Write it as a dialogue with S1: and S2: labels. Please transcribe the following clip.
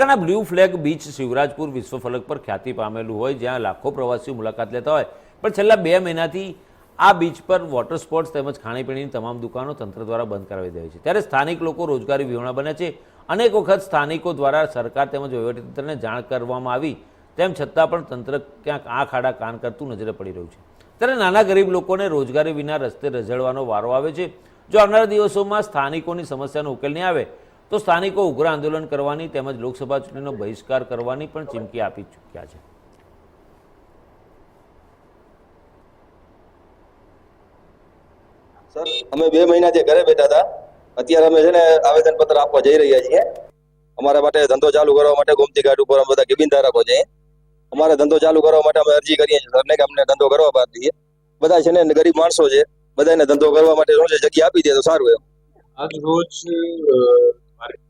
S1: દ્વારકાના blue flag beach Shivrajpur વિશ્વ ફલક પર ખ્યાતિ પામેલું હોય, જ્યાં લાખો પ્રવાસીઓ મુલાકાત લેતા હોય. પણ છેલ્લા બે મહિનાથી આ બીચ પર વોટર સ્પોર્ટ્સ તેમજ ખાણીપીણીની તમામ દુકાનો તંત્ર દ્વારા બંધ કરાવી દેવાય છે. ત્યારે સ્થાનિક લોકો રોજગારી વિહોણા બને છે. અનેક વખત સ્થાનિકો દ્વારા સરકાર તેમજ વહીવટીતંત્રને જાણ કરવામાં આવી, તેમ છતાં પણ તંત્ર ક્યાંક આંખ આડા કાન કરતું નજરે પડી રહ્યું છે. ત્યારે નાના ગરીબ લોકોને રોજગારી વિના રસ્તે રઝળવાનો વારો આવે છે. જો આવનારા દિવસોમાં સ્થાનિકોની સમસ્યાનો ઉકેલ નહીં આવે તો સ્થાનિકો ઉગ્ર આંદોલન કરવાની તેમજ લોકસભા ચૂંટણીનો બહિષ્કાર કરવાની પણ ચીમકી આપી ચૂક્યા છે.
S2: સર અમે બે મહિનાથી ઘરે બેઠા હતા અત્યારે અમે છે ને આવેદન પત્ર આપવા જઈ રહ્યા છીએ. અમારા માટે ધંધો ચાલુ કરવા માટે ગોમતી ઘાટ ઉપર અમે બધા કેબિન ધારકો છે. અમારે ધંધો ચાલુ કરવા માટે અમે અરજી કરીએ છીએ સરને કે અમને ધંધો કરવા બહાર દઈએ. બધા છે ને ગરીબ માણસો છે બધાને ધંધો કરવા માટે શું છે જગ્યા આપી દે તો સારું એમ.
S3: આજ રોજ Bye.